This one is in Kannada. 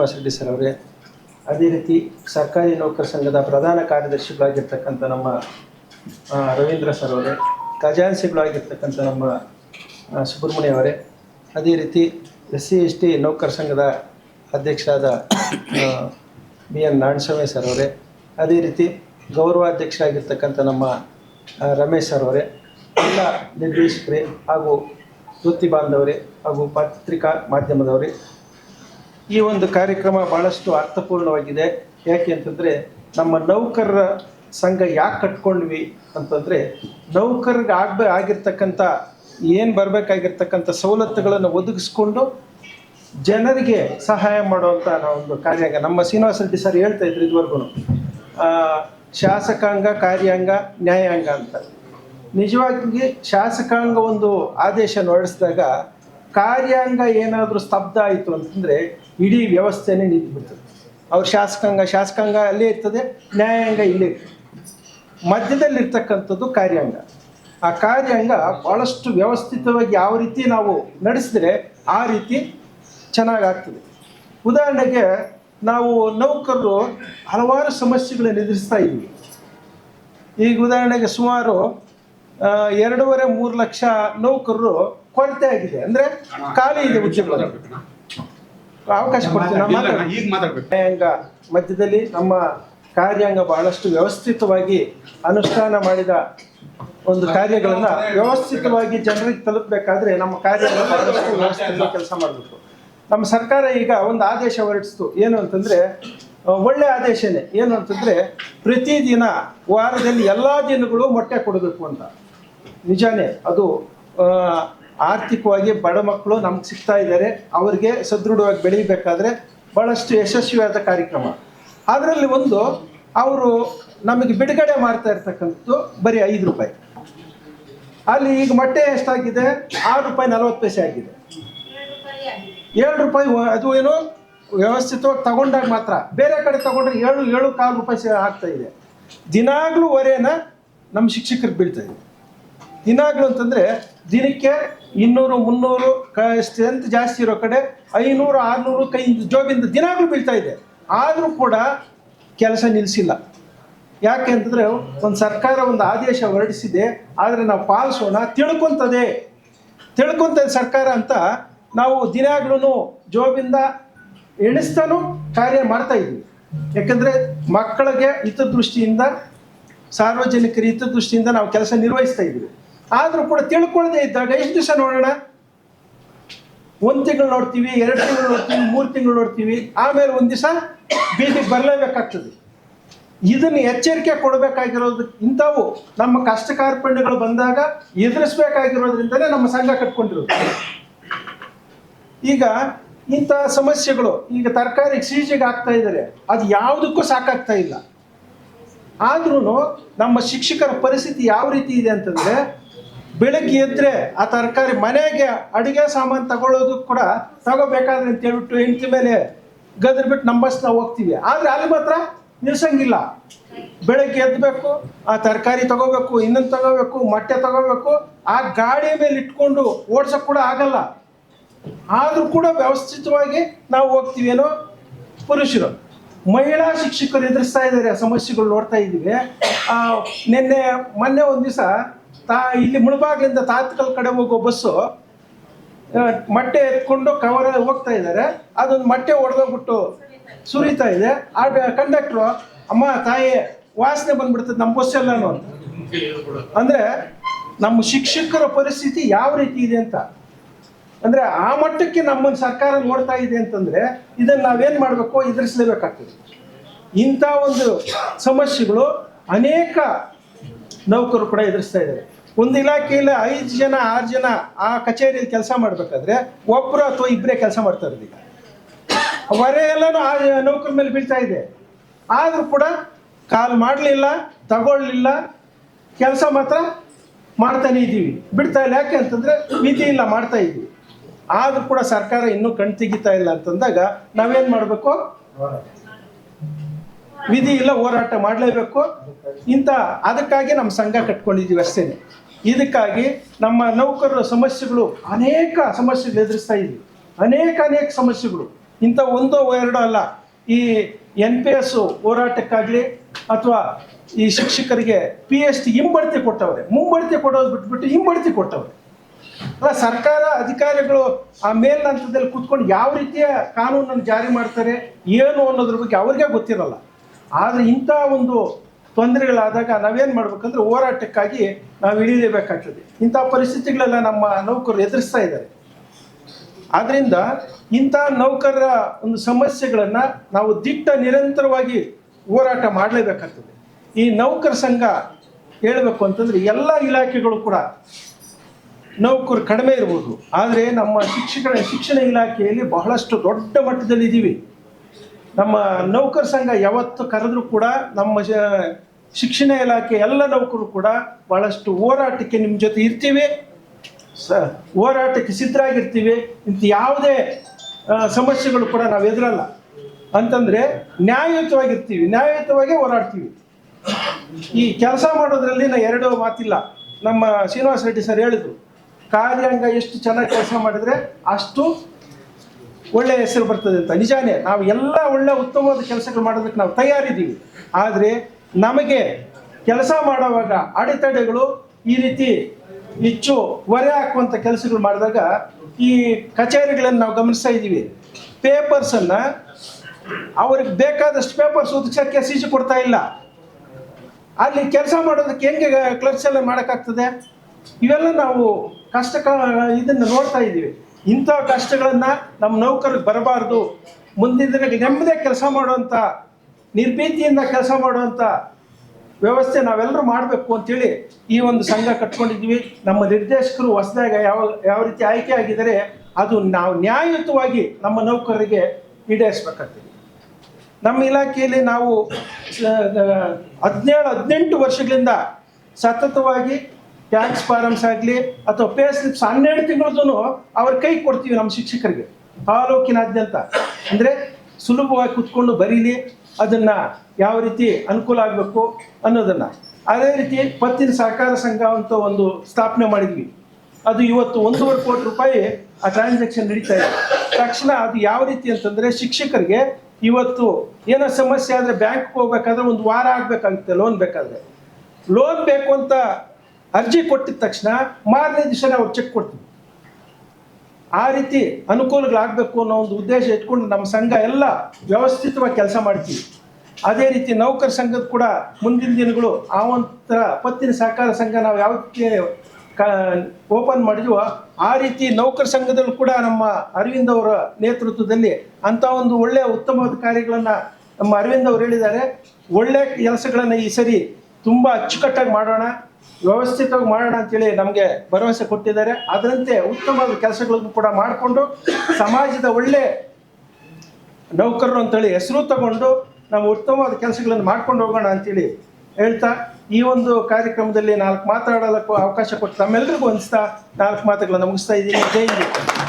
ಶ್ರೀನಿವಾಸ ರೆಡ್ಡಿ ಸರ್ ಅವರೇ, ಅದೇ ರೀತಿ ಸರ್ಕಾರಿ ನೌಕರ ಸಂಘದ ಪ್ರಧಾನ ಕಾರ್ಯದರ್ಶಿಗಳಾಗಿರ್ತಕ್ಕಂಥ ನಮ್ಮ ರವೀಂದ್ರ ಸರ್ ಅವರೇ ಖಜಾನ್ಸಿಗಳಾಗಿರ್ತಕ್ಕಂಥ ನಮ್ಮ ಸುಬ್ರಹ್ಮಣ್ಯ ಅವರೇ, ಅದೇ ರೀತಿ ಎಸ್ ಸಿ ಎಸ್ ಟಿ ನೌಕರ ಸಂಘದ ಅಧ್ಯಕ್ಷರಾದ ಬಿ ಎನ್ ನಾರಾಯಣಸ್ವಾಮಿ ಸರ್ ಅವರೇ, ಅದೇ ರೀತಿ ಗೌರವಾಧ್ಯಕ್ಷರಾಗಿರ್ತಕ್ಕಂಥ ನಮ್ಮ ರಮೇಶ್ ಸರ್ ಅವರೇ, ಎಲ್ಲ ನಿರ್ದೇಶಕರೇ ಹಾಗೂ ವೃತ್ತಿ ಬಾಂಧವರೇ ಹಾಗೂ ಪತ್ರಿಕಾ ಮಾಧ್ಯಮದವರೇ ಈ ಒಂದು ಕಾರ್ಯಕ್ರಮ ಭಾಳಷ್ಟು ಅರ್ಥಪೂರ್ಣವಾಗಿದೆ. ಯಾಕೆ ಅಂತಂದರೆ ನಮ್ಮ ನೌಕರರ ಸಂಘ ಯಾಕೆ ಕಟ್ಕೊಂಡ್ವಿ ಅಂತಂದರೆ ನೌಕರರಿಗೆ ಆಗ್ಬೇ ಆಗಿರ್ತಕ್ಕಂಥ ಏನು ಬರಬೇಕಾಗಿರ್ತಕ್ಕಂಥ ಸವಲತ್ತುಗಳನ್ನು ಒದಗಿಸ್ಕೊಂಡು ಜನರಿಗೆ ಸಹಾಯ ಮಾಡುವಂಥ ಒಂದು ಕಾರ್ಯ ನಮ್ಮ ಶ್ರೀನಿವಾಸ ರೆಡ್ಡಿ ಸರ್ ಹೇಳ್ತಾ ಇದ್ರು ಇದುವರೆಗೂ ಶಾಸಕಾಂಗ, ಕಾರ್ಯಾಂಗ, ನ್ಯಾಯಾಂಗ ಅಂತ. ನಿಜವಾಗಿ ಶಾಸಕಾಂಗ ಒಂದು ಆದೇಶ ಹೊರಡಿಸಿದಾಗ ಕಾರ್ಯಾಂಗ ಏನಾದರೂ ಸ್ತಬ್ಧ ಆಯಿತು ಅಂತಂದರೆ ಇಡೀ ವ್ಯವಸ್ಥೆನೇ ನಿಂತು ಬಿಡ್ತದೆ. ಅವ್ರ ಶಾಸಕಾಂಗ ಶಾಸಕಾಂಗ ಅಲ್ಲೇ ಇರ್ತದೆ, ನ್ಯಾಯಾಂಗ ಇಲ್ಲೇ ಇರ್ತದೆ. ಮಧ್ಯದಲ್ಲಿರ್ತಕ್ಕಂಥದ್ದು ಕಾರ್ಯಾಂಗ. ಆ ಕಾರ್ಯಾಂಗ ಭಾಳಷ್ಟು ವ್ಯವಸ್ಥಿತವಾಗಿ ಯಾವ ರೀತಿ ನಾವು ನಡೆಸಿದ್ರೆ ಆ ರೀತಿ ಚೆನ್ನಾಗಾಗ್ತದೆ. ಉದಾಹರಣೆಗೆ ನಾವು ನೌಕರರು ಹಲವಾರು ಸಮಸ್ಯೆಗಳನ್ನು ಎದುರಿಸ್ತಾ ಇದ್ದೀವಿ. ಈಗ ಉದಾಹರಣೆಗೆ ಸುಮಾರು ಎರಡೂವರೆ ಮೂರು ಲಕ್ಷ ನೌಕರರು ಕೊರತೆ ಆಗಿದೆ. ಅಂದ್ರೆ ಖಾಲಿ ಇದೆ ಉದ್ಯೋಗ ಅವಕಾಶ ನ್ಯಾಯಾಂಗ ಮಧ್ಯದಲ್ಲಿ ನಮ್ಮ ಕಾರ್ಯಾಂಗ ಬಹಳಷ್ಟು ವ್ಯವಸ್ಥಿತವಾಗಿ ಅನುಷ್ಠಾನ ಮಾಡಿದ ಒಂದು ಕಾರ್ಯಗಳನ್ನ ವ್ಯವಸ್ಥಿತವಾಗಿ ಜನರಿಗೆ ತಲುಪಬೇಕಾದ್ರೆ ನಮ್ಮ ಕಾರ್ಯಾಂಗ ಬಹಳಷ್ಟು ವ್ಯವಸ್ಥಿತವಾಗಿ ಕೆಲಸ ಮಾಡಬೇಕು. ನಮ್ಮ ಸರ್ಕಾರ ಈಗ ಒಂದು ಆದೇಶ ಹೊರಡಿಸ್ತು. ಏನು ಅಂತಂದ್ರೆ ಒಳ್ಳೆ ಆದೇಶನೇ. ಏನು ಅಂತಂದ್ರೆ ಪ್ರತಿದಿನ ವಾರದಲ್ಲಿ ಎಲ್ಲಾ ದಿನಗಳು ಮೊಟ್ಟೆ ಕೊಡಬೇಕು ಅಂತ. ನಿಜಾನೇ ಅದು ಆರ್ಥಿಕವಾಗಿ ಬಡ ಮಕ್ಕಳು ನಮ್ಗೆ ಸಿಗ್ತಾ ಇದ್ದಾರೆ, ಅವರಿಗೆ ಸದೃಢವಾಗಿ ಬೆಳೀಬೇಕಾದ್ರೆ ಭಾಳಷ್ಟು ಯಶಸ್ವಿಯಾದ ಕಾರ್ಯಕ್ರಮ. ಅದರಲ್ಲಿ ಒಂದು, ಅವರು ನಮಗೆ ಬಿಡುಗಡೆ ಮಾಡ್ತಾ ಇರ್ತಕ್ಕಂಥದ್ದು ಬರೀ ಐದು ರೂಪಾಯಿ. ಅಲ್ಲಿ ಈಗ ಮೊಟ್ಟೆ ಎಷ್ಟಾಗಿದೆ? ಆರು ರೂಪಾಯಿ ನಲವತ್ತು ಪೈಸೆ ಆಗಿದೆ. ಏಳು ರೂಪಾಯಿ ಅದು ಏನು ವ್ಯವಸ್ಥಿತವಾಗಿ ತಗೊಂಡಾಗ ಮಾತ್ರ. ಬೇರೆ ಕಡೆ ತಗೊಂಡ್ರೆ ಏಳು ಏಳು ಕಾಲು ರೂಪಾಯಿ ಆಗ್ತಾ ಇದೆ. ದಿನಾಗ್ಲೂ ಹೊರೆನ ನಮ್ಮ ಶಿಕ್ಷಕರಿಗೆ ಬೀಳ್ತಾ ಇದೆ ದಿನಾಗ್ಲೂ ಅಂತಂದರೆ ದಿನಕ್ಕೆ ಇನ್ನೂರು, ಮುನ್ನೂರು ಸ್ಟ್ರೆಂತ್ ಜಾಸ್ತಿ ಇರೋ ಕಡೆ ಐನೂರು, ಆರುನೂರು ಕೈ ಜೋಬಿಂದ ದಿನಾಗ್ಲೂ ಬೀಳ್ತಾ ಇದೆ. ಆದರೂ ಕೂಡ ಕೆಲಸ ನಿಲ್ಲಿಸಿಲ್ಲ ಯಾಕೆ ಅಂತಂದರೆ ಒಂದು ಸರ್ಕಾರ ಒಂದು ಆದೇಶ ಹೊರಡಿಸಿದೆ, ಆದರೆ ನಾವು ಪಾಲಿಸೋಣ ತಿಳ್ಕೊಂತದೆ. ತಿಳ್ಕೊಂತದೆ ಸರ್ಕಾರ ಅಂತ ನಾವು ದಿನಾಗ್ಲೂ ಜೋಬಿಂದ ಎಣಿಸ್ತಾನೂ ಕಾರ್ಯ ಮಾಡ್ತಾ ಇದ್ವಿ ಯಾಕಂದರೆ ಮಕ್ಕಳಿಗೆ ಹಿತದೃಷ್ಟಿಯಿಂದ, ಸಾರ್ವಜನಿಕರ ಹಿತದೃಷ್ಟಿಯಿಂದ ನಾವು ಕೆಲಸ ನಿರ್ವಹಿಸ್ತಾ ಇದ್ವಿ ಆದರೂ ಕೂಡ ತಿಳ್ಕೊಳ್ಳದೆ ಇದ್ದಾಗ ಎಷ್ಟು ದಿವಸ ನೋಡೋಣ? ಒಂದು ತಿಂಗಳು ನೋಡ್ತೀವಿ, ಎರಡು ತಿಂಗಳು ನೋಡ್ತೀವಿ, ಮೂರು ತಿಂಗಳು ನೋಡ್ತೀವಿ. ಆಮೇಲೆ ಒಂದು ದಿವಸ ಬೀದಿಗೆ ಬರಲೇಬೇಕಾಗ್ತದೆ. ಇದನ್ನು ಎಚ್ಚರಿಕೆ ಕೊಡಬೇಕಾಗಿರೋದು ಇಂಥವು. ನಮ್ಮ ಕಷ್ಟ ಕಾರ್ಪಣ್ಯಗಳು ಬಂದಾಗ ಎದುರಿಸ್ಬೇಕಾಗಿರೋದ್ರಿಂದಲೇ ನಮ್ಮ ಸಂಘ ಕಟ್ಕೊಂಡಿರೋದು. ಈಗ ಇಂಥ ಸಮಸ್ಯೆಗಳು, ಈಗ ತರಕಾರಿ ಸೀಜಿಗೆ ಆಗ್ತಾ ಇದ್ದಾರೆ. ಅದು ಯಾವುದಕ್ಕೂ ಸಾಕಾಗ್ತಾ ಇಲ್ಲ. ಆದ್ರೂ ನಮ್ಮ ಶಿಕ್ಷಕರ ಪರಿಸ್ಥಿತಿ ಯಾವ ರೀತಿ ಇದೆ ಅಂತಂದ್ರೆ ಬೆಳಗ್ಗೆ ಎದ್ರೆ ಆ ತರಕಾರಿ ಮನೆಗೆ ಅಡುಗೆ ಸಾಮಾನು ತಗೊಳ್ಳೋದು ಕೂಡ ತಗೋಬೇಕಾದ್ರೆ ಅಂತ ಹೇಳ್ಬಿಟ್ಟು ಹೆಂಡತಿ ಮೇಲೆ ಗದ್ರ ಬಿಟ್ಟು ನಮ್ಮ ಬಸ್ ನಾವು ಹೋಗ್ತೀವಿ. ಆದ್ರೆ ಅಲ್ಲಿ ಮಾತ್ರ ನಿಲ್ಸಂಗಿಲ್ಲ. ಬೆಳಗ್ಗೆ ಎದ್ದಬೇಕು ಆ ತರಕಾರಿ ತಗೋಬೇಕು, ಇನ್ನೊಂದು ತಗೋಬೇಕು, ಮೊಟ್ಟೆ ತಗೋಬೇಕು, ಆ ಗಾಡಿ ಮೇಲೆ ಇಟ್ಕೊಂಡು ಓಡ್ಸಕ್ ಕೂಡ ಆಗಲ್ಲ. ಆದರೂ ಕೂಡ ವ್ಯವಸ್ಥಿತವಾಗಿ ನಾವು ಹೋಗ್ತೀವೇನೋ ಪುರುಷರು, ಮಹಿಳಾ ಶಿಕ್ಷಕರು ಎದುರಿಸ್ತಾ ಇದ್ದಾರೆ ಸಮಸ್ಯೆಗಳು ನೋಡ್ತಾ ಇದ್ದೀವಿ. ನಿನ್ನೆ, ಮೊನ್ನೆ ಒಂದು ದಿವಸ ತಾ ಇಲ್ಲಿ ಮುಳುಬಾಗ್ಲಿಂದ ತಾತ್ಕಲ್ ಕಡೆ ಹೋಗೋ ಬಸ್ಸು ಮೊಟ್ಟೆ ಎತ್ಕೊಂಡು ಕವರ್ ಹೋಗ್ತಾ ಇದ್ದಾರೆ ಅದೊಂದು ಮೊಟ್ಟೆ ಹೊಡೆದೋಗ್ಬಿಟ್ಟು ಸುರಿತಾ ಇದೆ. ಆ ಕಂಡಕ್ಟ್ರು ಅಮ್ಮ, ತಾಯಿ, ವಾಸನೆ ಬಂದ್ಬಿಡ್ತದೆ ನಮ್ಮ ಬಸ್ ಎಲ್ಲಾನು ಅಂತ. ಅಂದ್ರೆ ನಮ್ಮ ಶಿಕ್ಷಕರ ಪರಿಸ್ಥಿತಿ ಯಾವ ರೀತಿ ಇದೆ ಅಂತ. ಅಂದ್ರೆ ಆ ಮಟ್ಟಕ್ಕೆ ನಮ್ಮನ್ನು ಸರ್ಕಾರ ನೋಡ್ತಾ ಇದೆ ಅಂತಂದ್ರೆ ಇದನ್ನ ನಾವೇನ್ ಮಾಡಬೇಕು? ಎದುರಿಸಲೇಬೇಕಾಗ್ತದೆ. ಇಂಥ ಒಂದು ಸಮಸ್ಯೆಗಳು ಅನೇಕ ನೌಕರು ಕೂಡ ಎದುರಿಸ್ತಾ ಇದ್ದಾರೆ. ಒಂದು ಇಲಾಖೆಯಲ್ಲಿ ಐದು ಜನ, ಆರು ಜನ ಆ ಕಚೇರಿಯಲ್ಲಿ ಕೆಲಸ ಮಾಡಬೇಕಾದ್ರೆ ಒಬ್ಬರು ಅಥವಾ ಇಬ್ಬರೇ ಕೆಲಸ ಮಾಡ್ತಾ ಇರೋದು ಈಗ. ಹೊರೆ ಎಲ್ಲನೂ ಆ ನೌಕರ ಮೇಲೆ ಬೀಳ್ತಾ ಇದೆ. ಆದರೂ ಕೂಡ ಕಾಲ್ ಮಾಡಲಿಲ್ಲ ತಗೊಳ್ಳಲಿಲ್ಲ ಕೆಲಸ ಮಾತ್ರ ಮಾಡ್ತಾನೆ ಇದ್ದೀವಿ. ಬಿಡ್ತಾ ಇಲ್ಲ. ಯಾಕೆ ಅಂತಂದ್ರೆ ವಿಧಿ ಇಲ್ಲ, ಮಾಡ್ತಾ ಇದ್ದೀವಿ. ಆದ್ರೂ ಕೂಡ ಸರ್ಕಾರ ಇನ್ನೂ ಕಣ್ ತೆಗಿತಾ ಇಲ್ಲ ಅಂತಂದಾಗ ನಾವೇನ್ ಮಾಡಬೇಕು? ವಿಧಿ ಇಲ್ಲ, ಹೋರಾಟ ಮಾಡಲೇಬೇಕು. ಇಂಥ ಅದಕ್ಕಾಗಿ ನಮ್ಮ ಸಂಘ ಕಟ್ಕೊಂಡಿದ್ದೀವಿ ಅಷ್ಟೇನೆ. ಇದಕ್ಕಾಗಿ ನಮ್ಮ ನೌಕರರ ಸಮಸ್ಯೆಗಳು ಅನೇಕ ಸಮಸ್ಯೆಗಳು ಎದುರಿಸ್ತಾ ಇದ್ವಿ ಅನೇಕ ಅನೇಕ ಸಮಸ್ಯೆಗಳು. ಇಂಥ ಒಂದೋ ಎರಡೋ ಅಲ್ಲ. ಈ ಎನ್ ಪಿ ಎಸ್ ಹೋರಾಟಕ್ಕಾಗಲಿ ಅಥವಾ ಈ ಶಿಕ್ಷಕರಿಗೆ ಪಿ ಎಚ್ ಡಿ ಹಿಂಬಡ್ತಿ ಕೊಟ್ಟವ್ರೆ. ಮುಂಬಡ್ತಿ ಕೊಡೋದು ಬಿಟ್ಬಿಟ್ಟು ಹಿಂಬಡ್ತಿ ಕೊಟ್ಟವ್ರೆ. ಅಲ್ಲ, ಸರ್ಕಾರ ಅಧಿಕಾರಿಗಳು ಆ ಮೇಲಿನ ಹಂತದಲ್ಲಿ ಕೂತ್ಕೊಂಡು ಯಾವ ರೀತಿಯ ಕಾನೂನನ್ನು ಜಾರಿ ಮಾಡ್ತಾರೆ, ಏನು ಅನ್ನೋದ್ರ ಬಗ್ಗೆ ಅವ್ರಿಗೆ ಗೊತ್ತಿರಲ್ಲ. ಆದರೆ ಇಂಥ ಒಂದು ತೊಂದರೆಗಳಾದಾಗ ನಾವೇನು ಮಾಡ್ಬೇಕಂದ್ರೆ ಹೋರಾಟಕ್ಕಾಗಿ ನಾವು ಇಳಿಲೇಬೇಕಾಗ್ತದೆ ಇಂಥ ಪರಿಸ್ಥಿತಿಗಳೆಲ್ಲ ನಮ್ಮ ನೌಕರರು ಎದುರಿಸ್ತಾ ಇದ್ದಾರೆ. ಆದ್ದರಿಂದ ಇಂಥ ನೌಕರರ ಒಂದು ಸಮಸ್ಯೆಗಳನ್ನು ನಾವು ದಿಟ್ಟ ನಿರಂತರವಾಗಿ ಹೋರಾಟ ಮಾಡಲೇಬೇಕಾಗ್ತದೆ. ಈ ನೌಕರ ಸಂಘ ಹೇಳಬೇಕು ಅಂತಂದರೆ ಎಲ್ಲ ಇಲಾಖೆಗಳು ಕೂಡ ನೌಕರು ಕಡಿಮೆ ಇರ್ಬೋದು. ಆದರೆ ನಮ್ಮ ಶಿಕ್ಷಣ ಶಿಕ್ಷಣ ಇಲಾಖೆಯಲ್ಲಿ ಬಹಳಷ್ಟು ದೊಡ್ಡ ಮಟ್ಟದಲ್ಲಿ ಇದ್ದೀವಿ ನಮ್ಮ ನೌಕರ ಸಂಘ ಯಾವತ್ತು ಕರೆದ್ರೂ ಕೂಡ ನಮ್ಮ ಶಿಕ್ಷಣ ಇಲಾಖೆ ಎಲ್ಲ ನೌಕರು ಕೂಡ ಬಹಳಷ್ಟು ಹೋರಾಟಕ್ಕೆ ನಿಮ್ಮ ಜೊತೆ ಇರ್ತೀವಿ. ಸ, ಹೋರಾಟಕ್ಕೆ ಸಿದ್ಧರಾಗಿರ್ತೀವಿ. ಇಂಥ ಯಾವುದೇ ಸಮಸ್ಯೆಗಳು ಕೂಡ ನಾವು ಎದುರಲ್ಲ. ಅಂತಂದರೆ ನ್ಯಾಯಯುತವಾಗಿರ್ತೀವಿ. ನ್ಯಾಯಯುತವಾಗೇ ಹೋರಾಡ್ತೀವಿ. ಈ ಕೆಲಸ ಮಾಡೋದ್ರಲ್ಲಿ ನಾ ಎರಡು ಮಾತಿಲ್ಲ. ನಮ್ಮ ಶ್ರೀನಿವಾಸ ರೆಡ್ಡಿ ಸರ್ ಹೇಳಿದ್ರು, ಕಾರ್ಯಾಂಗ ಎಷ್ಟು ಚೆನ್ನಾಗಿ ಕೆಲಸ ಮಾಡಿದ್ರೆ ಅಷ್ಟು ಒಳ್ಳೆಯ ಹೆಸರು ಬರ್ತದೆ ಅಂತ. ನಿಜಾನೇ, ನಾವು ಎಲ್ಲ ಒಳ್ಳೆ ಉತ್ತಮವಾದ ಕೆಲಸಗಳು ಮಾಡೋದಕ್ಕೆ ನಾವು ತಯಾರಿದ್ದೀವಿ. ಆದರೆ ನಮಗೆ ಕೆಲಸ ಮಾಡುವಾಗ ಅಡೆತಡೆಗಳು ಈ ರೀತಿ ಹೆಚ್ಚು ಹೊರೆ ಹಾಕುವಂಥ ಕೆಲಸಗಳು ಮಾಡಿದಾಗ ಈ ಕಚೇರಿಗಳನ್ನು ನಾವು ಗಮನಿಸ್ತಾ ಇದ್ದೀವಿ. ಪೇಪರ್ಸನ್ನು ಅವ್ರಿಗೆ ಬೇಕಾದಷ್ಟು ಪೇಪರ್ಸ್ ಒದಗಿಸೋಕ್ಕೆ ಸಿ ಕೊಡ್ತಾ ಇಲ್ಲ. ಅಲ್ಲಿ ಕೆಲಸ ಮಾಡೋದಕ್ಕೆ ಹೆಂಗೆ ಕ್ಲರ್ಕ್ಸ್ ಎಲ್ಲ ಮಾಡೋಕ್ಕಾಗ್ತದೆ? ಇವೆಲ್ಲ ನಾವು ಕಷ್ಟ ಇದನ್ನು ನೋಡ್ತಾ ಇದ್ದೀವಿ. ಇಂಥ ಕಷ್ಟಗಳನ್ನು ನಮ್ಮ ನೌಕರಿಗೆ ಬರಬಾರ್ದು. ಮುಂದಿನ ದಿನಕ್ಕೆ ನೆಮ್ಮದಿ ಕೆಲಸ ಮಾಡುವಂಥ ನಿರ್ಭೀತಿಯಿಂದ ಕೆಲಸ ಮಾಡುವಂಥ ವ್ಯವಸ್ಥೆ ನಾವೆಲ್ಲರೂ ಮಾಡಬೇಕು ಅಂತೇಳಿ ಈ ಒಂದು ಸಂಘ ಕಟ್ಕೊಂಡಿದ್ವಿ ನಮ್ಮ ನಿರ್ದೇಶಕರು ಹೊಸದಾಗ ಯಾವ ಯಾವ ರೀತಿ ಆಯ್ಕೆ ಆಗಿದ್ದಾರೆ, ಅದು ನಾವು ನ್ಯಾಯಯುತವಾಗಿ ನಮ್ಮ ನೌಕರರಿಗೆ ಈಡೇರಿಸ್ಬೇಕಾಗ್ತದೆ. ನಮ್ಮ ಇಲಾಖೆಯಲ್ಲಿ ನಾವು ಹದಿನೇಳು, ಹದಿನೆಂಟು ವರ್ಷಗಳಿಂದ ಸತತವಾಗಿ ಟ್ಯಾಕ್ಸ್ ಫಾರಮ್ಸ್ ಆಗಲಿ ಅಥವಾ ಪೇ ಸ್ಲಿಪ್ಸ್ ಹನ್ನೆರಡು ತಿಂಗಳದ್ದು ಅವ್ರ ಕೈ ಕೊಡ್ತೀವಿ ನಮ್ಮ ಶಿಕ್ಷಕರಿಗೆ, ತಾಲೂಕಿನಾದ್ಯಂತ. ಅಂದರೆ ಸುಲಭವಾಗಿ ಕುತ್ಕೊಂಡು ಬರೀಲಿ, ಅದನ್ನು ಯಾವ ರೀತಿ ಅನುಕೂಲ ಆಗಬೇಕು ಅನ್ನೋದನ್ನು. ಅದೇ ರೀತಿ ಪತ್ತಿನ ಸಹಕಾರ ಸಂಘ ಅಂತ ಒಂದು ಸ್ಥಾಪನೆ ಮಾಡಿದ್ವಿ. ಅದು ಇವತ್ತು ಒಂದೂವರೆ ಕೋಟಿ ರೂಪಾಯಿ ಆ ಟ್ರಾನ್ಸಾಕ್ಷನ್ ನಡೀತಾ ಇದೆ. ತಕ್ಷಣ ಅದು ಯಾವ ರೀತಿ ಅಂತಂದರೆ ಶಿಕ್ಷಕರಿಗೆ ಇವತ್ತು ಏನೋ ಸಮಸ್ಯೆ ಆದರೆ ಬ್ಯಾಂಕ್ಗೆ ಹೋಗ್ಬೇಕಾದ್ರೆ ಒಂದು ವಾರ ಆಗಬೇಕಾಗುತ್ತೆ ಲೋನ್ ಬೇಕಾದರೆ. ಲೋನ್ ಬೇಕು ಅಂತ ಅರ್ಜಿ ಕೊಟ್ಟಿದ ತಕ್ಷಣ ಮಾರನೇ ದಿವಸನೇ ಅವ್ರು ಚೆಕ್ ಕೊಡ್ತೀವಿ. ಆ ರೀತಿ ಅನುಕೂಲಗಳಾಗಬೇಕು ಅನ್ನೋ ಒಂದು ಉದ್ದೇಶ ಇಟ್ಕೊಂಡು ನಮ್ಮ ಸಂಘ ಎಲ್ಲ ವ್ಯವಸ್ಥಿತವಾಗಿ ಕೆಲಸ ಮಾಡ್ತೀವಿ. ಅದೇ ರೀತಿ ನೌಕರ ಸಂಘದ ಕೂಡ ಮುಂದಿನ ದಿನಗಳು ಆ ಒಂಥರ ಪತ್ತಿನ ಸಹಕಾರ ಸಂಘ ನಾವು ಯಾವ ಓಪನ್ ಮಾಡಿದ್ವೋ ಆ ರೀತಿ ನೌಕರ ಸಂಘದಲ್ಲೂ ಕೂಡ ನಮ್ಮ ಅರವಿಂದ್ ಅವರ ನೇತೃತ್ವದಲ್ಲಿ ಅಂಥ ಒಂದು ಒಳ್ಳೆಯ ಉತ್ತಮವಾದ ಕಾರ್ಯಗಳನ್ನು ನಮ್ಮ ಅರವಿಂದ್ ಅವರು ಹೇಳಿದ್ದಾರೆ. ಒಳ್ಳೆಯ ಕೆಲಸಗಳನ್ನು ಈ ಸರಿ ತುಂಬ ಅಚ್ಚುಕಟ್ಟಾಗಿ ಮಾಡೋಣ. ವ್ಯವಸ್ಥಿತವಾಗಿ ಮಾಡೋಣ ಅಂತೇಳಿ ನಮಗೆ ಭರವಸೆ ಕೊಟ್ಟಿದ್ದಾರೆ ಅದರಂತೆ ಉತ್ತಮವಾದ ಕೆಲಸಗಳನ್ನು ಕೂಡ ಮಾಡಿಕೊಂಡು ಸಮಾಜದ ಒಳ್ಳೆ ನೌಕರರು ಅಂತೇಳಿ ಹೆಸರು ತಗೊಂಡು ನಾವು ಉತ್ತಮವಾದ ಕೆಲಸಗಳನ್ನು ಮಾಡ್ಕೊಂಡು ಹೋಗೋಣ ಅಂತೇಳಿ ಹೇಳ್ತಾ, ಈ ಒಂದು ಕಾರ್ಯಕ್ರಮದಲ್ಲಿ ನಾಲ್ಕು ಮಾತಾಡೋದಕ್ಕೂ ಅವಕಾಶ ಕೊಟ್ಟು ತಮ್ಮೆಲ್ಲರಿಗೂ ಅನಿಸ್ತಾ ನಾಲ್ಕು ಮಾತುಗಳನ್ನು ಮುಗಿಸ್ತಾ ಇದ್ದೀನಿ ಜೈ ಹಿಂದ್.